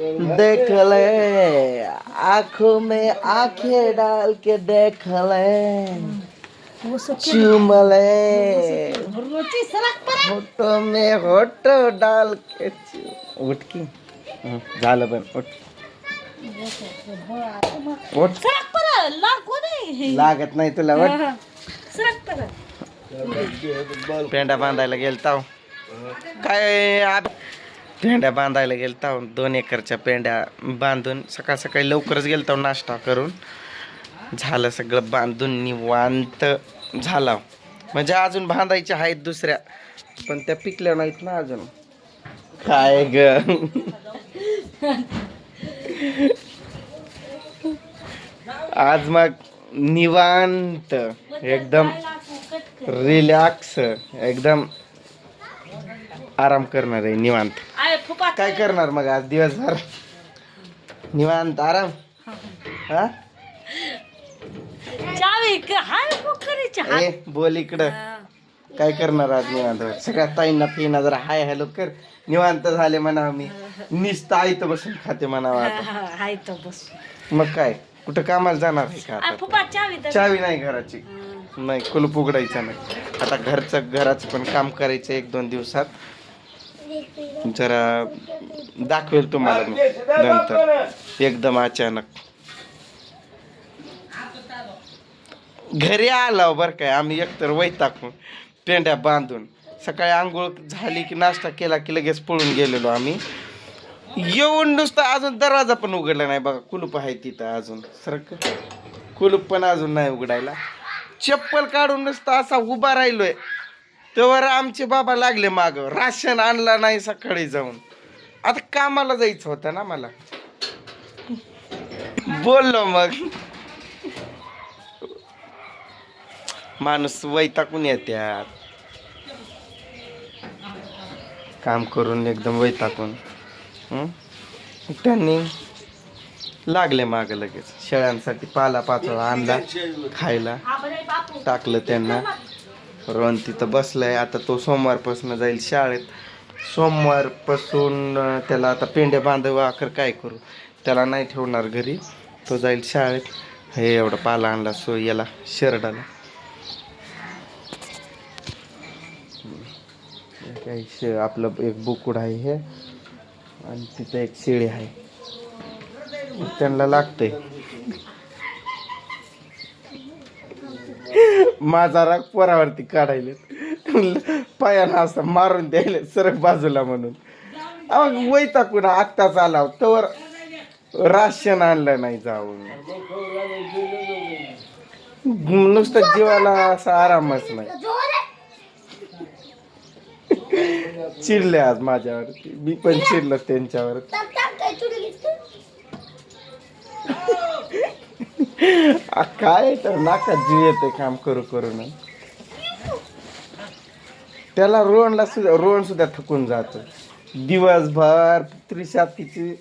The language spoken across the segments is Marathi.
देख ले आंखों में आंखें डाल के देख ले चूम ले होटो में होटो डाल के उठ की। झालं पण उठ। उठ। लागत नाही तुला उठ। पेंडा बांधायला गेलता काय आप- पेंड्या बांधायला गेलता दोन एकरच्या पेंड्या बांधून सकाळ सकाळी लवकरच गेलता नाश्ता करून. झालं सगळं बांधून निवांत झाला म्हणजे अजून बांधायच्या आहेत दुसऱ्या पण त्या पिकल्या नाहीत ना अजून. काय ग? आज मग निवांत एकदम रिलॅक्स एकदम आराम करणार आहे निवांत. काय करणार मग आज दिवसभर? निवांत आराम? हा? बोल इकडं. काय करणार आज निवांत? सगळ्या ताईंना पिना जरा हाय हॅलो कर. निवांत झाले म्हणा मी. निसतं आयत बसून खाते म्हणावं आता. मग काय? कुठं कामाला जाणार आहे का चावी नाही घराची. नाही कुलूप उघडायचं नाही. आता घरचं घराचं पण काम करायचं एक दोन दिवसात. जरा दाखवेल तुम्हाला मी नंतर. एकदम अचानक. घरी आलो बरं काय आम्ही एकतर वैताकून पेंड्या बांधून सकाळी आंघोळ झाली की नाश्ता केला की लगेच पळून गेलेलो आम्ही. येऊन नुसतं अजून दरवाजा पण उघडला नाही बघा कुलूप आहे तिथं अजून सरक. कुलूप पण अजून नाही उघडायला. चप्पल काढून नुसतं असा उभा राहिलोय. तेव्हा आमचे बाबा लागले माग. राशन आणला नाही सकाळी जाऊन. आता कामाला जायचं होतं ना मला. बोललो मग. माणूस वैताकून येत्यात. काम करून एकदम वैताकून त्यांनी लागले माग लगेच. शेळ्यांसाठी पाला पाचोळा आणला खायला. टाकलं त्यांना. रोहन तिथं बसलाय. आता तो सोमवारपासून जाईल शाळेत. सोमवारपासून त्याला आता पेंड्या बांधावं आखर काय करू? त्याला नाही ठेवणार घरी. तो जाईल शाळेत. हे एवढा पाला आणला सो याला शेरडाला. काही शे आपलं एक बुकुड आहे हे. आणि तिथं एक शेळी आहे. त्यांना लागतंय. माझा राग पोरावरती काढायले पायाला असं मारून द्यायले सरक बाजूला म्हणून. मग वय टाकून आत्ताच आला तोवर राशन आणलं नाही जाऊन. नुसतं जीवाला असा आरामच नाही. चिडले आज माझ्यावरती. मी पण चिडलो त्यांच्यावर आ, काय तर नाका जीव येते काम करू करून. त्याला रोहनला सुद्धा रोहन सुद्धा थकून जातो. दिवसभर त्रिशा तिची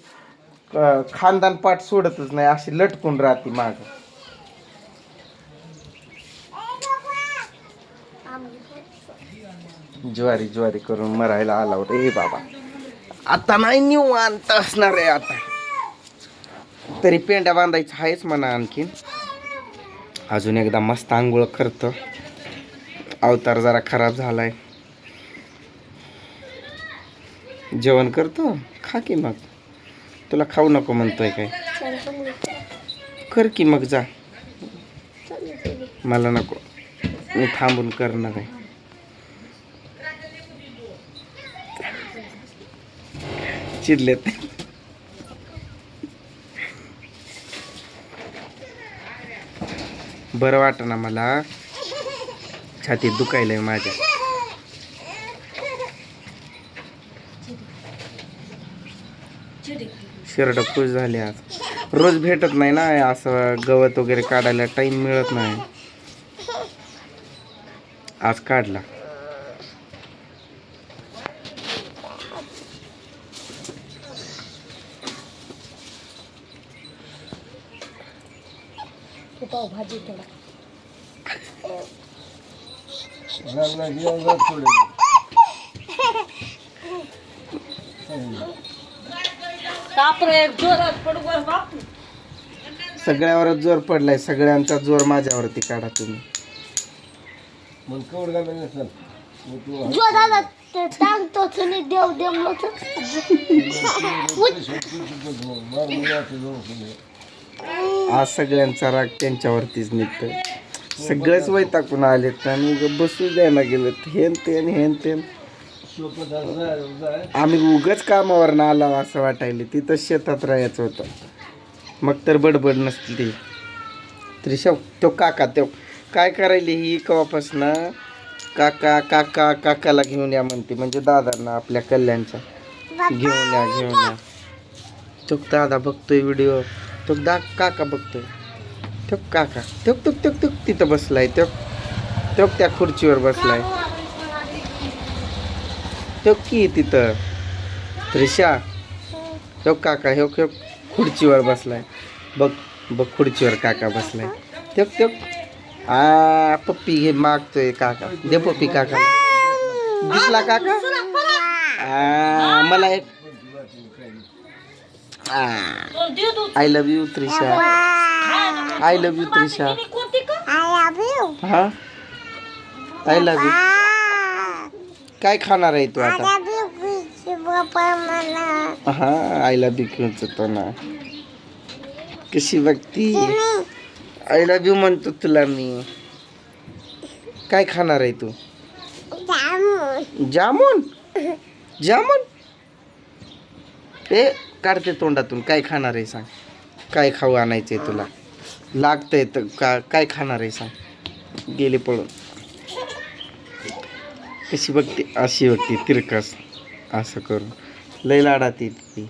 खानदान पाठ सोडतच नाही अशी लटकून राहते माग. ज्वारी ज्वारी करून मरायला आला होता. हे बाबा आता नाही निवांत असणार आहे आता. तरी पेंड्या बांधायचा आहेच म्हणा आणखीन. अजून एकदा मस्त आंघोळ करतो. अवतार जरा खराब झालाय. जेवण करतो? खा की मग. तुला खाऊ नको म्हणतोय काय? कर की मग जा. मला नको. मी थांबून करणार आहे. चिडलेत. बरं वाटतं ना मला. छातीत दुखायलंय माझ्या. शर्ट खुश झाले आज. रोज भेटत नाही ना असं गवत वगैरे काढायला. टाइम मिळत नाही. आज काढला. भाजी थोडा सगळ्यावरच जोर पडलाय सगळ्यांचा जोर माझ्यावरती काढा तुम्ही जो दादा ते टाकतो तुम्ही देव देमलो आज सगळ्यांचा राग त्यांच्यावरतीच निघतो सगळेच वैतागून आलेत आणि बसू द्यायला गेलेत. हेन तेन हेन तेन. आम्ही उगच कामावर ना आला असं वाटायला. तिथं शेतात राहायचं होतं. मग तर बडबड नसती ती. तो काका तो. काय करायली ही कवापासनं काका काका काकाला घेऊन या म्हणते. म्हणजे दादांना आपल्या कल्याणच्या. घेऊन या घेऊन या. तो दादा बघतोय व्हिडिओ तो दा काका बघतोय. तो काका. तो तुक तुक तुक तिथं बसलाय तो तो त्या खुर्चीवर बसलाय. तो की तिथं. त्रिशा. तो काका हे ह्यो खुर्चीवर बसलाय. बघ बघ खुर्चीवर काका बसलाय. तो तो आ पप्पी हे मागतोय काका. दे पप्पी काका. दिसला काका? आ, मला एक I love you Trisha I love you Trisha हा आय लव्ह यू काय खाणार आहे तू आता? हा आय लव्ह यू घेऊन तो ना कशी बघती आय लव्ह यू म्हणतो तुला मी. काय खाणार आहे तू? जामून? जामून? ए काढते तोंडातून. काय खाणार आहे सांग. काय खाऊ आणायचंय तुला. लागतंय तर का काय खाणार आहे सांग. गेले पळून. कशी बघते अशी बघते तिरकस. असं करून. लय लाडात ती.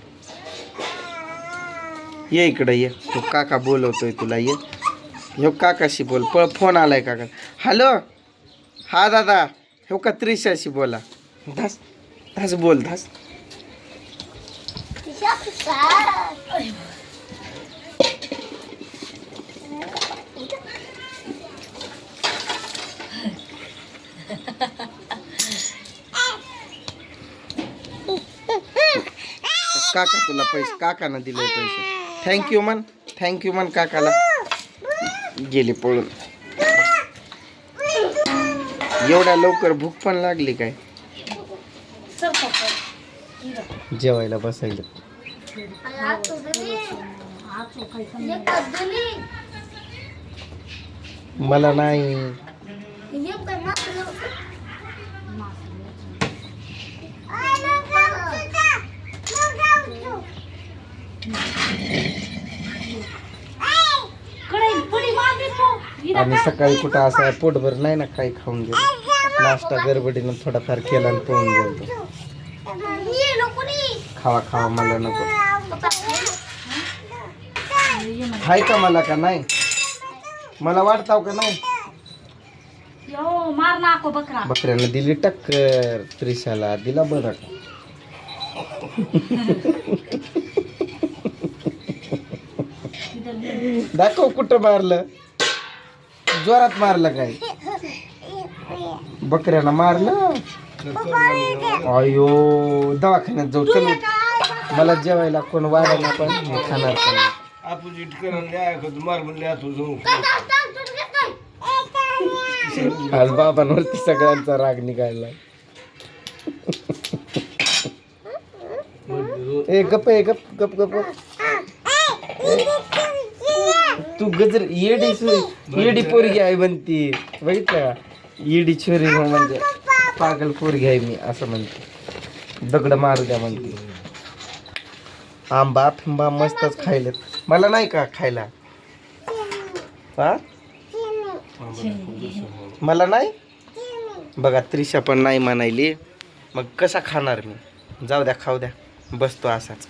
ये इकडं ये. तो काका बोलवतोय तुला ये. ह्यो काकाशी बोल. पळ फोन आलाय काका. हॅलो? हा दादा. ह्यो का त्रिशाशी बोला. धास धास बोल धास. काका तुला पैसे काकानं दिले पैसे. थँक्यू मन थँक्यू मन काकाला. गेली पळून. एवढ्या लवकर भूक पण लागली काय? जेवायला बसायला. मला नाही. आम्ही सकाळी कुठं असं पोटभर नाही ना काही खाऊन गेलो. नाश्ता गडबडीनं थोडाफार केला आणि पळून गेलो. खावा खावा मला नको. हाय का मला का नाही? मला वाटताव का नाही? बकऱ्यानं दिली टक्कर त्रिशाला दिला बरं. दाखव कुठं मारलं? जोरात मारलं काय? बकऱ्यानं मारलं? अयो दवाखान्यात जाऊ चल. मला जेवायला कोण वाढा ना पण मी खाणार पण नाही. अपोजिट करायला मार म्हणले आता जाऊ आज बाबांवरती सगळ्यांचा राग निघायला. ए गप ए गप गप गप गप. तू गजर येडी येडी पोरगी आहे म्हणती बघितलं का? येडी छोरी हो म्हणजे. पागल पोरगी आहे मी असं म्हणते. दगड मारू द्या म्हणते. आंबा फिंबा मस्तच खायलेत. मला नाही का खायला? हा? मला नाही? बघा त्रिशा पण नाही म्हणायली. मग कसा खाणार मी? जाऊ द्या खाऊ द्या. बसतो असाच.